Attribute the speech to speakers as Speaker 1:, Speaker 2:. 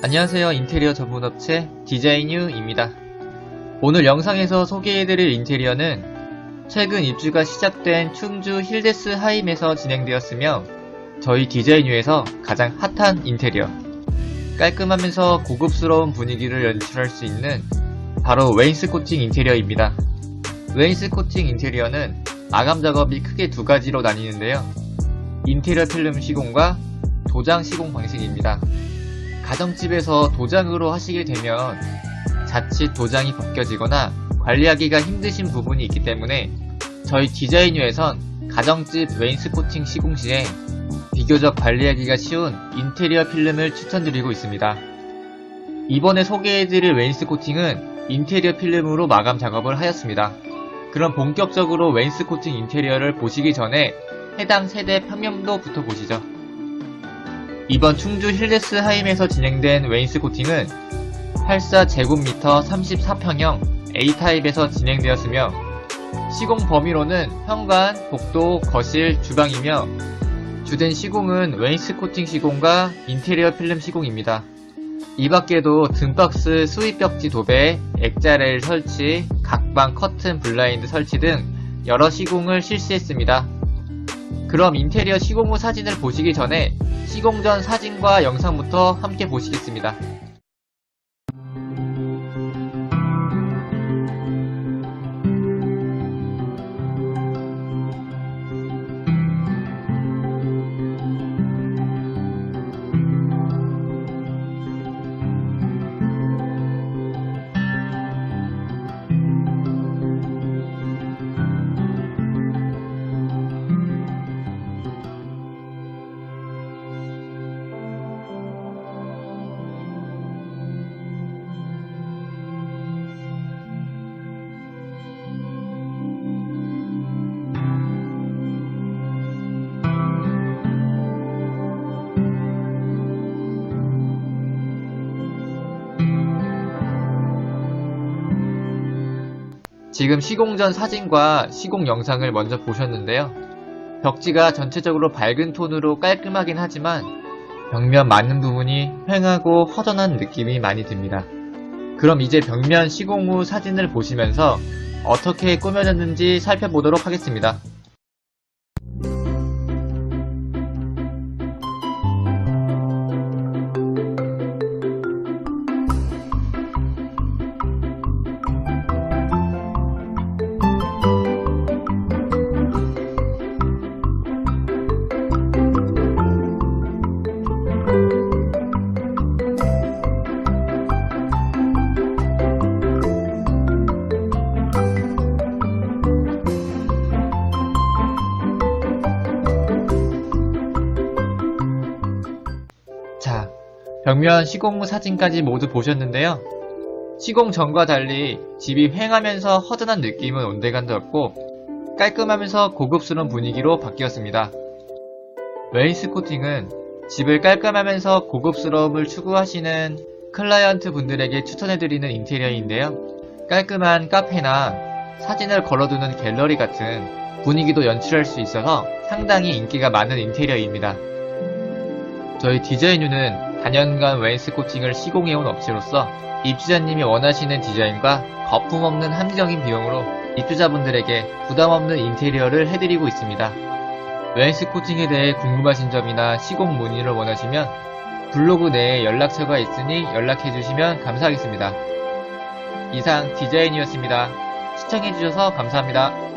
Speaker 1: 안녕하세요. 인테리어 전문업체 디자인유입니다. 오늘 영상에서 소개해드릴 인테리어는 최근 입주가 시작된 충주 힐데스 하임에서 진행되었으며 저희 디자인유에서 가장 핫한 인테리어 깔끔하면서 고급스러운 분위기를 연출할 수 있는 바로 웨인스코팅 인테리어입니다. 웨인스코팅 인테리어는 마감 작업이 크게 두 가지로 나뉘는데요. 인테리어 필름 시공과 도장 시공 방식입니다. 가정집에서 도장으로 하시게 되면 자칫 도장이 벗겨지거나 관리하기가 힘드신 부분이 있기 때문에 저희 디자인유에선 가정집 웨인스코팅 시공 시에 비교적 관리하기가 쉬운 인테리어 필름을 추천드리고 있습니다. 이번에 소개해드릴 웨인스코팅은 인테리어 필름으로 마감 작업을 하였습니다. 그럼 본격적으로 웨인스코팅 인테리어를 보시기 전에 해당 세대 평면도부터 보시죠. 이번 충주 힐데스 하임에서 진행된 웨인스 코팅은 84제곱미터 34평형 A타입에서 진행되었으며 시공 범위로는 현관, 복도, 거실, 주방이며 주된 시공은 웨인스 코팅 시공과 인테리어 필름 시공입니다. 이 밖에도 등박스 수입벽지 도배, 액자레일 설치, 각방 커튼 블라인드 설치 등 여러 시공을 실시했습니다. 그럼 인테리어 시공 후 사진을 보시기 전에 시공 전 사진과 영상부터 함께 보시겠습니다. 지금 시공 전 사진과 시공 영상을 먼저 보셨는데요. 벽지가 전체적으로 밝은 톤으로 깔끔하긴 하지만 벽면 많은 부분이 휑하고 허전한 느낌이 많이 듭니다. 그럼 이제 벽면 시공 후 사진을 보시면서 어떻게 꾸며졌는지 살펴보도록 하겠습니다. 벽면 시공 후 사진까지 모두 보셨는데요. 시공 전과 달리 집이 휑하면서 허전한 느낌은 온데간도 없고 깔끔하면서 고급스러운 분위기로 바뀌었습니다. 웨인스코팅은 집을 깔끔하면서 고급스러움을 추구하시는 클라이언트 분들에게 추천해드리는 인테리어인데요. 깔끔한 카페나 사진을 걸어두는 갤러리 같은 분위기도 연출할 수 있어서 상당히 인기가 많은 인테리어입니다. 저희 디자인유는 단연간 웨인스코팅을 시공해온 업체로서 입주자님이 원하시는 디자인과 거품 없는 합리적인 비용으로 입주자분들에게 부담 없는 인테리어를 해드리고 있습니다. 웨인스코팅에 대해 궁금하신 점이나 시공 문의를 원하시면 블로그 내에 연락처가 있으니 연락해주시면 감사하겠습니다. 이상 디자인이었습니다. 시청해주셔서 감사합니다.